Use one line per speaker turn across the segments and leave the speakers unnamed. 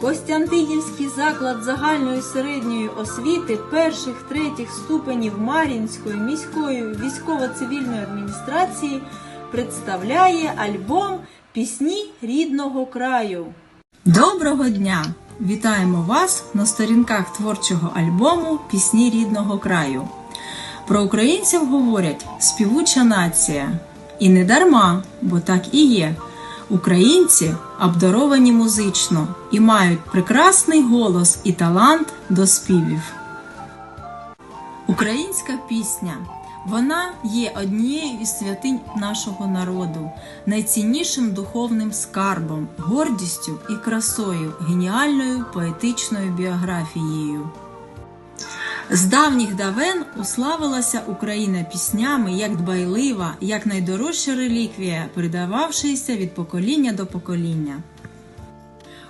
Костянтинівський заклад загальної середньої освіти перших третіх ступенів Мар'їнської міської військово-цивільної адміністрації представляє альбом Пісні рідного краю. Доброго дня! Вітаємо вас на сторінках творчого альбому Пісні рідного краю. Про українців говорять співуча нація. І не дарма, бо так і є. Українці обдаровані музично і мають прекрасний голос і талант до співів. Українська пісня вона є однією із святинь нашого народу, найціннішим духовним скарбом, гордістю і красою, геніальною поетичною біографією. З давніх давен уславилася Україна піснями як дбайлива, як найдорожча реліквія, передававшися від покоління до покоління.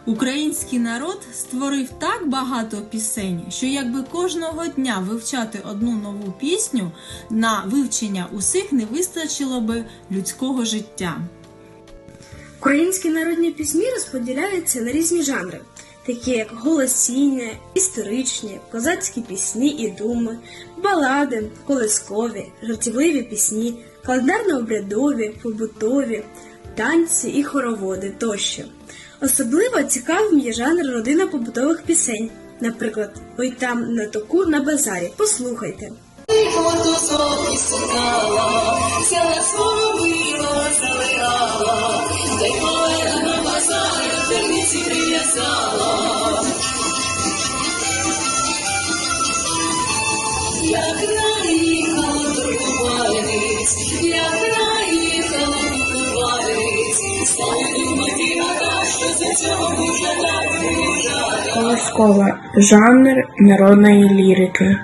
Український народ створив так багато пісень, що якби кожного дня вивчати одну нову пісню, на вивчення усіх не вистачило би людського життя.
Українські народні пісні розподіляються на різні жанри, такі як голосіння, історичні, козацькі пісні і думи, балади, колискові, жартівливі пісні, календарно-обрядові, побутові, танці і хороводи тощо. Особливо цікавим є жанр родина побутових пісень. Наприклад, ой там на току на базарі. Послухайте.
Сідала,
Колискова жанр народної лірики.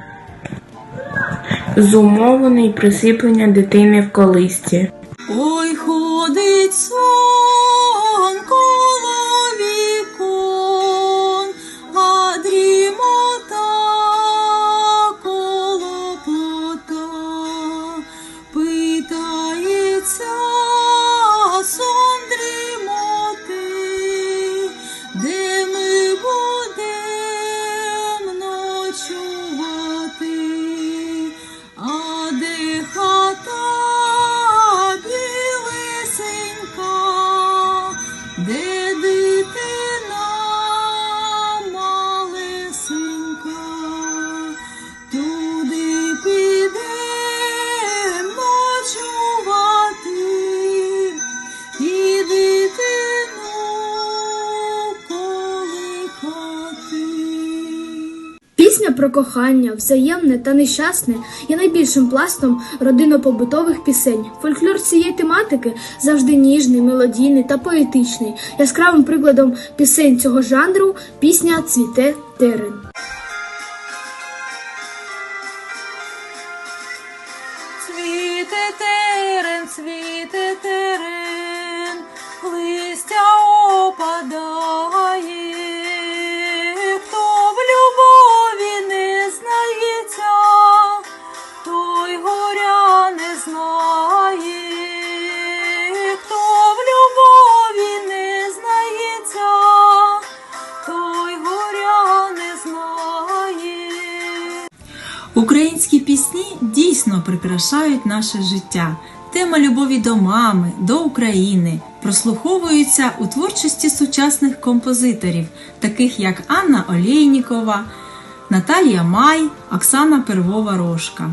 Зумовлений присиплення дитини в колисці.
Ой, ходить сон
про кохання, взаємне та нещасне є найбільшим пластом родинно-побутових пісень. Фольклор цієї тематики завжди ніжний, мелодійний та поетичний. Яскравим прикладом пісень цього жанру пісня Цвіте терен.
Цвіте терен, цвіте терен, дійсно прикрашають наше життя. Тема любові до мами, до України прослуховується у творчості сучасних композиторів, таких як Анна Олейнікова, Наталія Май, Оксана Первова Рожка.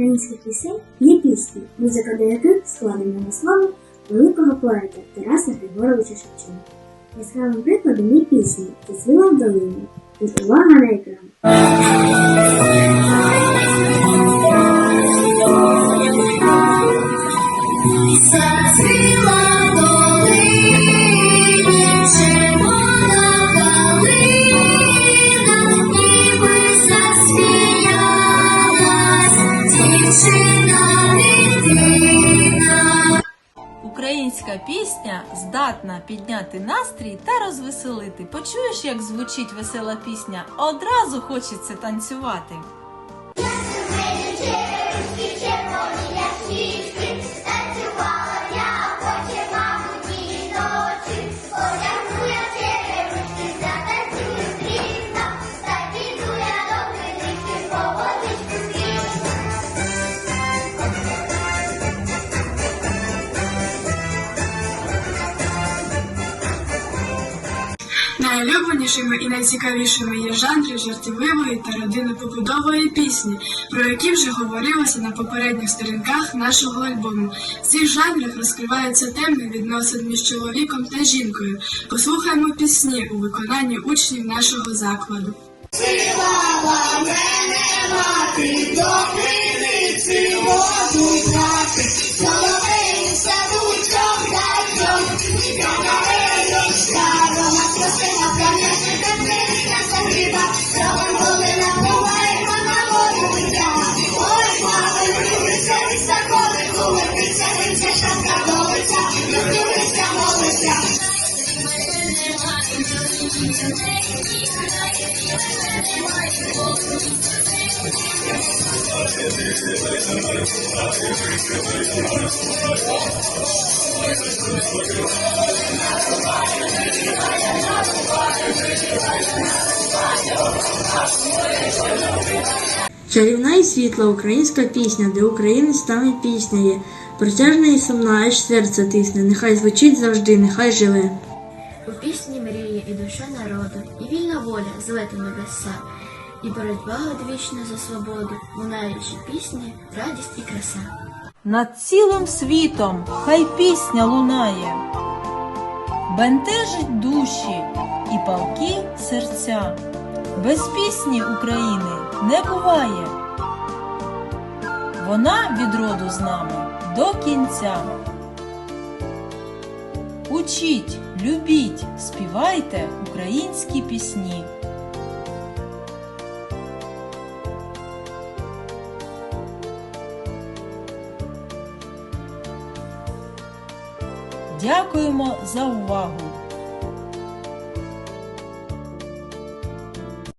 Українських пісень є пісні, музика до яких складена на славу великого поета Тараса Григоровича Шевченка. Яскравим прикладом є пісні, «Зацвіла в долині». Тут увага на екран.
Здатна підняти настрій та розвеселити. Почуєш, як звучить весела пісня, одразу хочеться танцювати.
Найулюбленішими і найцікавішими є жанри жартівливої та родинно-побудової пісні, про які вже говорилося на попередніх сторінках нашого альбому. В цих жанрах розкриваються теми відносин між чоловіком та жінкою. Послухаймо пісні у виконанні учнів нашого закладу.
Чарівна і світла українська пісня, де і пісня є. Протяжна і сумна, аж серце тисне, нехай звучить завжди, нехай живе.
У пісні і душа народу, і вільна воля злета небеса, і боротьба одвічна за свободу, лунаючи пісні, радість і краса.
Над цілим світом хай пісня лунає, бентежить душі і палки серця. Без пісні України не буває. Вона від роду з нами до кінця. Учіть, любіть, співайте українські пісні. Дякуємо за увагу!